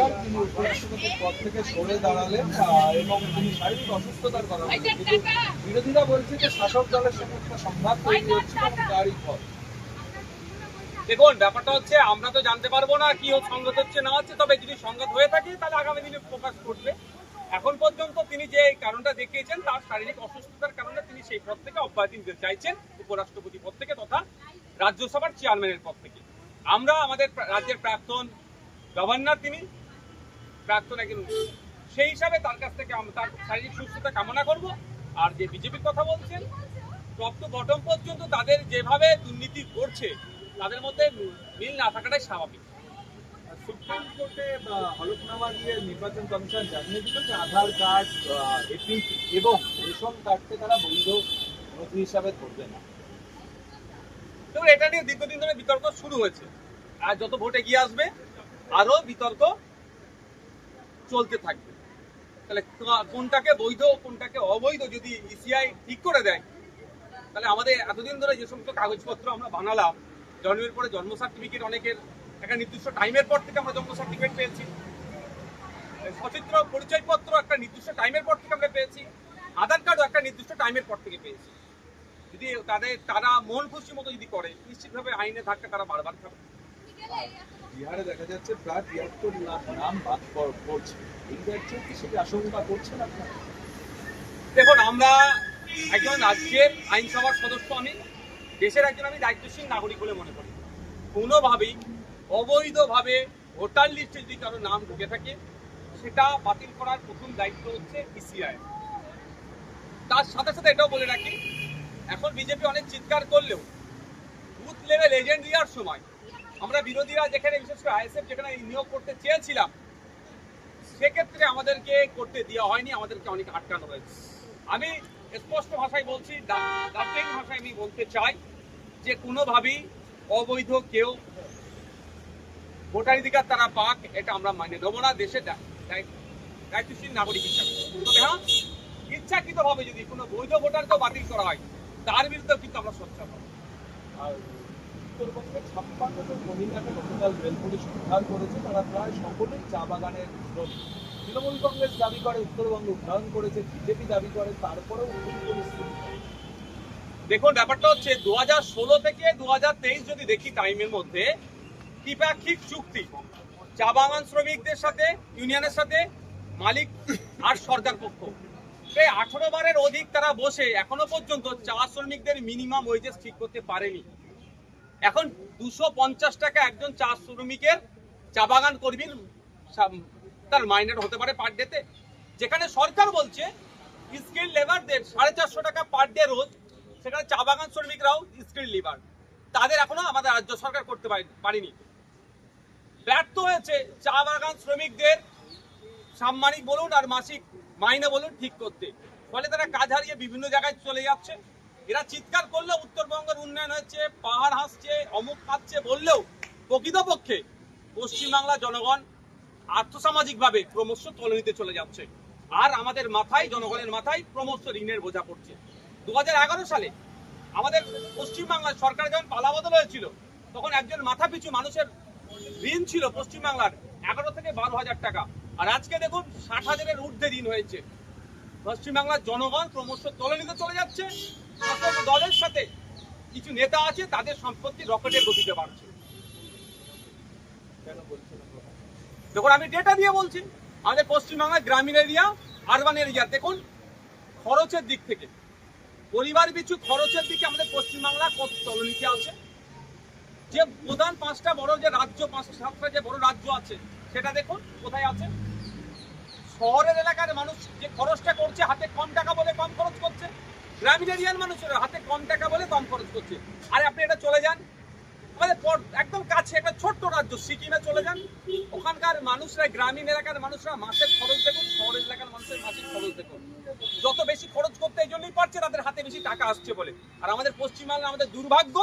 সরকার তিনি উপরাষ্ট্রপতির পদ থেকে সরে দাঁড়ালেন এবং তিনি শারীরিক অসুস্থতার কথা বলেন কিন্তু বিরোধীরা বলছে যে শাসক দলের সঙ্গে একটা সংঘাত তৈরি হচ্ছে তারই ফল। দেখুন ব্যাপারটা হচ্ছে আমরা তো জানতে পারব না কি ও সংগত হচ্ছে না হচ্ছে তবে যদি সংগত হয়ে থাকে তাহলে আগামী দিনে প্রকাশ করবে। এখন পর্যন্ত তিনি যে কারণটা দেখিয়েছেন তার শারীরিক অসুস্থতার কারণে তিনি সেই পদ থেকে অব্যাহতি নিতে চাইছেন উপরাষ্ট্রপতি পদ থেকে তথা রাজ্যসভার চেয়ারম্যানের পদ থেকে। আমরা আমাদের রাজ্যের প্রাক্তন গভর্নর তিনি প্রাক্তন একজন সেই হিসাবে তার কাছ থেকে তার শারীরিক সুস্থতা কামনা করব। আর যে বিজেপির কথা বলছেন টপ টু বটম পর্যন্ত তাদের যেভাবে দুর্নীতি করছে তাদের মধ্যে মিল না থাকাটাই স্বাভাবিক। আর সুপ্রিম কোর্টে হলফনামা দিয়ে নির্বাচন কমিশন জানিয়ে দিল যে আধার কার্ড এবং রেশন কার্ডকে তারা বৈধ নথি হিসাবে ধরবে না। এটা নিয়ে দীর্ঘদিন ধরে বিতর্ক শুরু হয়েছে। আর যত ভোট এগিয়ে আসবে আরও বিতর্ক চলতে থাকবে। তাহলে কোনটাকে বৈধ, কোনটাকে অবৈধ যদি ইসিআই ঠিক করে দেয়, তাহলে আমাদের এতদিন ধরে যে সমস্ত কাগজপত্র আমরা বানালাম, জন্মের পরে জন্ম সার্টিফিকেট অনেকের একটা নির্দিষ্ট টাইমের পর থেকে আমরা জন্ম সার্টিফিকেট পেয়েছি। সচিত্র পরিচয়পত্র একটা নির্দিষ্ট টাইমের পর থেকে আমরা পেয়েছি। আধার কার্ডও একটা নির্দিষ্ট টাইমের পর থেকে পেয়েছি। যদি তাদের, তারা মন খুশি মতো যদি করে, নিশ্চিতভাবে আইনে ধাক্কা তারা বারবার খাবে। বিহারে দেখা যাচ্ছে প্রায় তিয়াত্তর লাখ নাম বাদ পড়- পড়ছে। এই রাজ্যে কি সেটি আশঙ্কা করছেন আপনারা? দেখুন, আমরা একজন রাজ্যের আইনসভার সদস্য আমি, দেশের একজন আমি দায়িত্বশীল নাগরিক বলে মনে করি। কোনোভাবেই, অবৈধভাবে ভোটার লিস্টে যদি কারও নাম ঢুকে থাকে, সেটা বাতিল করার প্রথম দায়িত্ব হচ্ছে ইসিআই তার সাথে সাথে এটাও বলে রাখি, এখন বিজেপি অনেক চিৎকার করলেও, বুথ লেভেল এজেন্ট দেওয়ার সময় আমরা বিরোধীরা যেখানে, বিশেষ করে আইএসএফ যেখানে নিয়োগ করতে চেয়েছিলাম, সেক্ষেত্রে আমাদেরকে করতে দেওয়া হয়নি, আমাদেরকে অনেক আটকানো হয়েছে। আমি স্পষ্ট ভাষায় বলছি ভাষায় আমি বলতে চাই যে কোনোভাবেই অবৈধ কেউ ভোটাধিকার তারা পাক, এটা আমরা মানে নেব না দেশের দায়িত্বশীল নাগরিক হিসাবে। তবে হ্যাঁ ইচ্ছাকৃতভাবে যদি কোনো বৈধ ভোটারকেও বাতিল করা হয়, তার বিরুদ্ধে কিন্তু আমরা সোচ্চার আর উত্তরবঙ্গে ছাপ্পান্ন জন মহিলাকে গতকাল রেল পুলিশ উদ্ধার করেছে। তারা প্রায় সকলেই চা বাগানের শ্রমিক। তৃণমূল কংগ্রেস দাবি করে, উত্তরবঙ্গ উন্নয়ন করেছে, বিজেপি দাবি করে পরিস্থিতি দেখুন, ব্যাপারটা হচ্ছে দু থেকে দুহাজার তেইশ যদি দেখি টাইমের মধ্যে দ্বিপাক্ষিক চুক্তি। চা বাগান শ্রমিকদের সাথে, ইউনিয়নের সাথে, মালিক আর সরকার পক্ষ। এই আঠারো বারের অধিক তারা বসে, এখনও পর্যন্ত চা শ্রমিকদের মিনিমাম ওয়েজেস ঠিক করতে পারেনি। এখন দুশো পঞ্চাশ টাকা একজন চা শ্রমিকের চা বাগান কর্মীর তার মাইনের হতে পারে পার ডেতে যেখানে সরকার বলছে স্কিল লেবারদের সাড়ে চারশো টাকা পার ডে রোজ, সেখানে চা বাগান শ্রমিকরাও স্কিল লেবার তাদের এখনও আমাদের রাজ্য সরকার করতে পারে- পারেনি। ব্যর্থ হয়েছে চা বাগান শ্রমিকদের সাম্মানিক বলুন আর মাসিক মাইনে বলুন ঠিক করতে। ফলে তারা কাজ হারিয়ে বিভিন্ন জায়গায় চলে যাচ্ছে। এরা চিৎকার করলেও উত্তরবঙ্গের উন্নয়ন হচ্ছে পাহাড় হাসছে অমুক পাচ্ছে বললেও প্রকৃতপক্ষে পশ্চিমবাংলার জনগণ আর্থসামাজিকভাবে ক্রমশ তলনিতে চলে যাচ্ছে। আর আমাদের মাথায়, জনগণের মাথায় ক্রমশ ঋণের বোঝা পড়ছে। দু হাজার এগারো সালে আমাদের পশ্চিমবাংলার সরকার যখন পালাবদল হয়েছিল, তখন একজন মাথা পিছু মানুষের ঋণ ছিল পশ্চিমবাংলার এগারো থেকে বারো হাজার টাকা। আর আজকে দেখুন, ষাট হাজারের ঊর্ধ্বে ঋণ হয়েছে। পশ্চিমবাংলার জনগণ ক্রমশ তলনিতে চলে যাচ্ছে। দলের সাথে কিছু নেতা আছে, তাদের সম্পত্তি রকেটের গতিতে বাড়ছে। দেখুন, আমি ডেটা দিয়ে বলছি, আমাদের পশ্চিমবাংলার গ্রামীণ এরিয়া আরবান এরিয়া দেখুন, খরচের দিক থেকে, পরিবার পিছু খরচের দিকে আমাদের পশ্চিমবাংলা কত তলনিতে আছে? যে প্রধান পাঁচটা বড় যে রাজ্য পাঁচটা সাতটা যে বড় রাজ্য আছে, সেটা দেখুন, কোথায় আছে? শহরের এলাকার মানুষ যে খরচটা করছে, হাতে কম টাকা বলে কম খরচ করছে। গ্রামীণ এরিয়ার মানুষের হাতে কম টাকা বলে কম খরচ করছে। আর আপনি এটা চলে যান। আমাদের একদম কাছে একটা ছোট্ট রাজ্য, সিকিমে চলে যান। ওখানকার মানুষরা, গ্রামীণ এলাকার মানুষরা মাসের খরচ দেখুন, শহরের এলাকার মানুষের মাসের খরচ দেখুন। যত বেশি খরচ করতে এই জন্যই পারছে, তাদের হাতে বেশি টাকা আসছে বলে। আর আমাদের পশ্চিমবাংলা আমাদের দুর্ভাগ্য,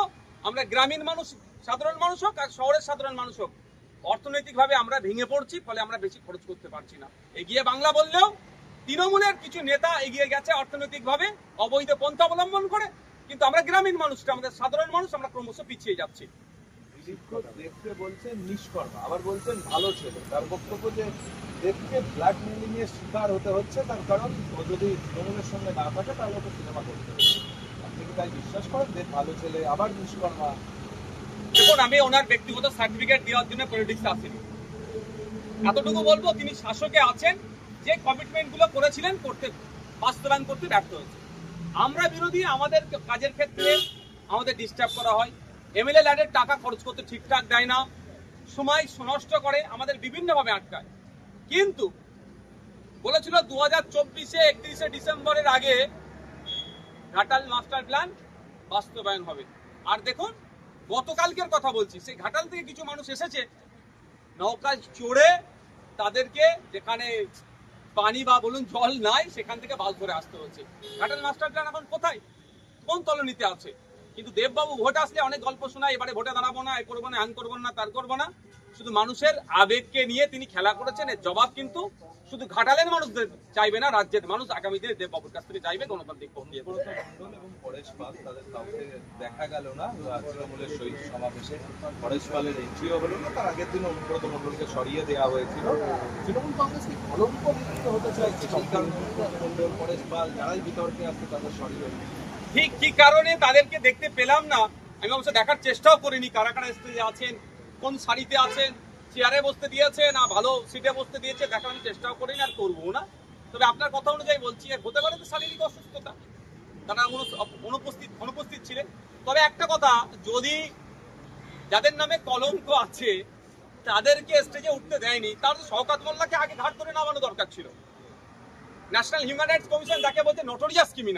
আমরা গ্রামীণ মানুষ, সাধারণ মানুষ হোক আর শহরের সাধারণ মানুষ হোক। অর্থনৈতিকভাবে আমরা ভেঙে পড়ছি, ফলে আমরা বেশি খরচ করতে পারছি না। এগিয়ে বাংলা বললেও তৃণমূলের কিছু নেতা এগিয়ে গেছে অর্থনৈতিকভাবে অবৈধ পন্থা অবলম্বন করে কিন্তু আমরা গ্রামীণ মানুষটা আমাদের সাধারণ মানুষ আমরা ক্রমশ পিছিয়ে যাচ্ছি। দীর্ঘ দেখতে বলছেন নিষ্কর্মা আবার বলছেন ভালো ছেলে। তার বক্তব্য যে দেখতে ব্ল্যাকমেলিং এর শিকার হতে হচ্ছে তার কারণ ও যদি তৃণমূলের সঙ্গে না থাকে তাহলে ওকে সিনেমা করতে আপনি কি তাই বিশ্বাস করেন ভালো ছেলে আবার নিষ্কর্মা? দেখুন আমি ওনার ব্যক্তিগত সার্টিফিকেট দেওয়ার জন্য পলিটিক্স আসিনি। এতটুকু বলব তিনি শাসকে আছেন যে কমিটমেন্টগুলো করেছিলেন করতে, বাস্তবায়ন করতে ব্যর্থ হয়েছে। আমরা বিরোধী, আমাদের কাজের ক্ষেত্রে আমাদের ডিস্টার্ব করা হয়। এমএলএ ল্যাডের টাকা খরচ করতে ঠিকঠাক দেয় না। সময় নষ্ট করে, আমাদের বিভিন্নভাবে আটকায়। কিন্তু বলেছিল দু হাজার চব্বিশে একত্রিশে ডিসেম্বরের আগে ঘাটাল মাস্টার প্ল্যান বাস্তবায়ন হবে। আর দেখুন, গতকালকের কথা বলছি, সেই ঘাটাল থেকে কিছু মানুষ এসেছে নৌকা চড়ে তাদেরকে যেখানে পানি বা বলুন জল নাই, সেখান থেকে বাস ধরে আসতে হচ্ছে ঘাটাল মাস্টার প্ল্যান এখন কোথায়? কোন তলনিতে আছে? কিন্তু দেববাবু ভোট আসলে অনেক গল্প শোনায়, এবারে ভোটে দাঁড়াবো না, এ করব না, আন করব না, তার করব না। শুধু মানুষের আবেগকে নিয়ে তিনি খেলা করেছেন এর জবাব কিন্তু শুধু ঘাটালের মানুষদের চাইবে না রাজ্যের মানুষ আগামী দিনে দেববাবুর কাছ থেকে চাইবে গণতান্ত্রিক প্রক্রিয়া সুব্রত পরেশ পাল তাদের কাউকে দেখা গেল না তৃণমূলের শহীদ সমাবেশে। পরেশ পালের এন্ট্রিও হলো না তার আগের দিন অনুব্রত মণ্ডলকে সরিয়ে দেওয়া হয়েছিল। তৃণমূল কংগ্রেস কি কলঙ্ক হতে চাইছে? সেই কারণে পরেশ পাল যারাই বিতর্কে আসছে তাদের সরিয়ে ঠিক কি কারণে তাদেরকে দেখতে পেলাম না। আমি অবশ্য দেখার চেষ্টাও করিনি কারা কারা স্টেজে আছেন কোন শাড়িতে আছেন? চেয়ারে বসতে দিয়েছে না ভালো সিটে বসতে দিয়েছে দেখার আমি চেষ্টাও করিনি, আর করব না। তবে আপনার কথা অনুযায়ী বলছি হতে পারে তো শারীরিক অসুস্থতা। তারা অনুপস্থিত অনুপস্থিত ছিলেন। তবে একটা কথা, যদি যাদের নামে কলঙ্ক আছে, তাদেরকে স্টেজে উঠতে দেয়নি, তাহলে শওকাত মোল্লাকে আগে ঘাট ধরে নামানো দরকার ছিল। ন্যাশনাল হিউম্যান রাইটস কমিশন যাকে বলছে নোটোরিয়াস ক্রিমিনাল